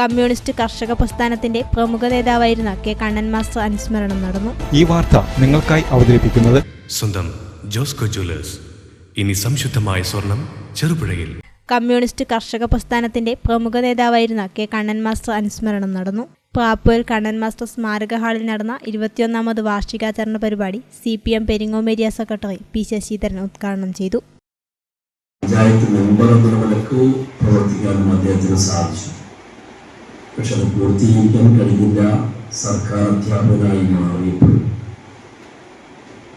Communist കർഷക പ്രസ്ഥാനത്തിന്റെ പ്രമുഖ നേതാവായിരുന്ന കെ. കണ്ണൻ മാസ്റ്റർ അനുസ്മരണം നടന്നു. ഈ വാർത്ത നിങ്ങൾക്കായി അവതരിപ്പിക്കുന്നത് സ്വന്തം ജോസ്കോ ജ്വല്ലേഴ്സ്. ഇനി സംശുദ്ധമായ സ്വർണം ചെറുപുഴയിൽ. കമ്മ്യൂണിസ്റ്റ് കർഷക പ്രസ്ഥാനത്തിന്റെ പ്രമുഖ നേതാവായിരുന്ന കെ. കണ്ണൻ മാസ്റ്റർ അനുസ്മരണം നടന്നു. പ്രാപ്പുവൽ കണ്ണൻ മാസ്റ്റർ സ്മാരക ഹാളിൽ നടന്ന ഇരുപത്തിയൊന്നാമത് വാർഷികാചരണ പരിപാടി സി പി എം പെരിങ്ങോമേരിയ സെക്രട്ടറി പി ശശിധരൻ ഉദ്ഘാടനം ചെയ്തു. പഞ്ചായത്ത് മെമ്പർ എന്ന നിലയ്ക്ക് പ്രവർത്തിക്കാനും അദ്ദേഹത്തിന് സാധിച്ചു. പക്ഷെ അത് പൂർത്തീകരിക്കാൻ കഴിഞ്ഞില്ല സർക്കാർ അധ്യാപകനായി മാറിയപ്പോൾ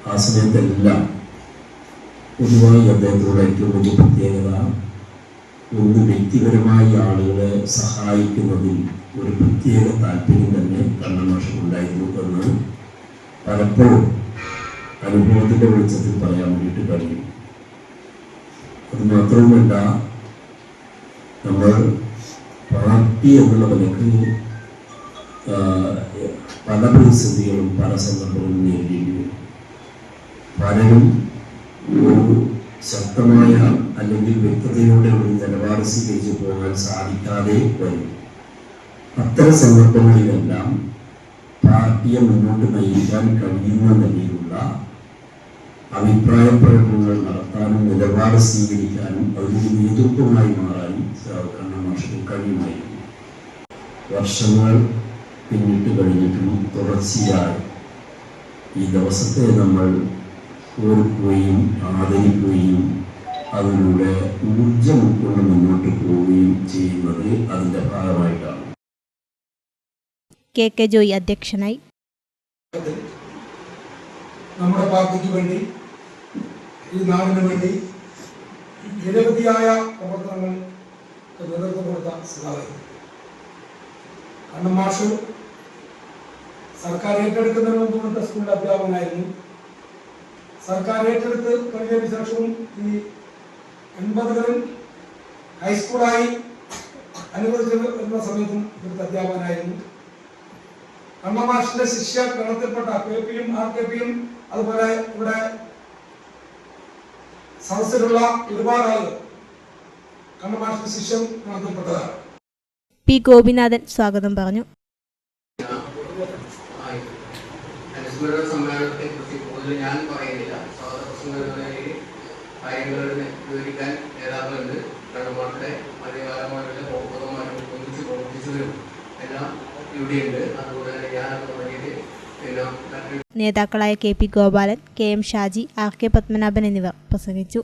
ആ സമയത്തെല്ലാം പൊതുവായി അദ്ദേഹത്തിനുള്ള ഏറ്റവും വലിയ പ്രത്യേകത ഒന്ന് വ്യക്തിപരമായി ആളുകളെ സഹായിക്കുന്നതിൽ ഒരു പ്രത്യേക താല്പര്യം തന്നെ കണ്ണമാഷക്കുണ്ടായിരുന്നു എന്ന് പലപ്പോഴും അനുഭവത്തിന്റെ വെളിച്ചത്തിൽ പറയാൻ വേണ്ടിയിട്ട് കഴിയും. അത് മാത്രവുമല്ല നമ്മൾ പാർട്ടി എന്നുള്ള പല പ്രതിസന്ധികളും പല സന്ദർഭങ്ങളും പലരും ഒരു ശക്തമായ അല്ലെങ്കിൽ വ്യക്തതയോടെ ഒരു നിലപാട് സ്വീകരിച്ചു പോകാൻ സാധിക്കാതെ വരും. അത്തരം സന്ദർഭങ്ങളിലെല്ലാം പാർട്ടിയെ മുന്നോട്ട് നയിക്കാൻ കഴിയുന്ന നിലയിലുള്ള അഭിപ്രായ പ്രകടനങ്ങൾ നടത്താനും നിലപാട് സ്വീകരിക്കാനും അതിന് നേതൃത്വമായി കണ്ണമാഷക്ക് കഴിയുമായിരുന്നു വർഷങ്ങൾ പിന്നിട്ട് കഴിഞ്ഞിട്ടും തുടർച്ചയായി. ഈ ദിവസത്തെ നമ്മൾ ഓർക്കുകയും ആദരിക്കുകയും അതിലൂടെ ഊർജം ഉൾക്കൊണ്ട് മുന്നോട്ട് പോവുകയും ചെയ്യുന്നത് അതിന്റെ ഭാഗമായിട്ടാണ്. കെ കെ ജോയി അധ്യക്ഷനായി. നമ്മുടെ പാർട്ടിക്ക് വേണ്ടി ഈ നാടിന് വേണ്ടി നിരവധിയായ പ്രവർത്തനങ്ങൾ കണ്ണൻ മാഷ് സർക്കാർ ഏറ്റെടുക്കുന്നതിന് മുമ്പ് ഇവിടുത്തെ സ്കൂളിലെ അധ്യാപകനായിരുന്നു. സർക്കാർ ഏറ്റെടുത്ത് കഴിഞ്ഞതിന് ശേഷവും ഈ എൺപതുകളിൽ ഹൈസ്കൂളായി അനുവദിച്ചു വരുന്ന സമയത്തും ഇവിടുത്തെ അധ്യാപകനായിരുന്നു. കണ്ണമാഷിന്റെ ശിഷ്യ ഗണത്തിൽപ്പെട്ട കെ പിയും ആർ കെ പിയും അതുപോലെ ഇവിടെ സദസ്സിലുള്ള ഒരുപാട് ആളുകൾ പി ഗോപിനാഥൻ സ്വാഗതം പറഞ്ഞു. നേതാക്കളായ K P Gopalan K M Shaji R K Padmanabhan എന്നിവർ പ്രസംഗിച്ചു.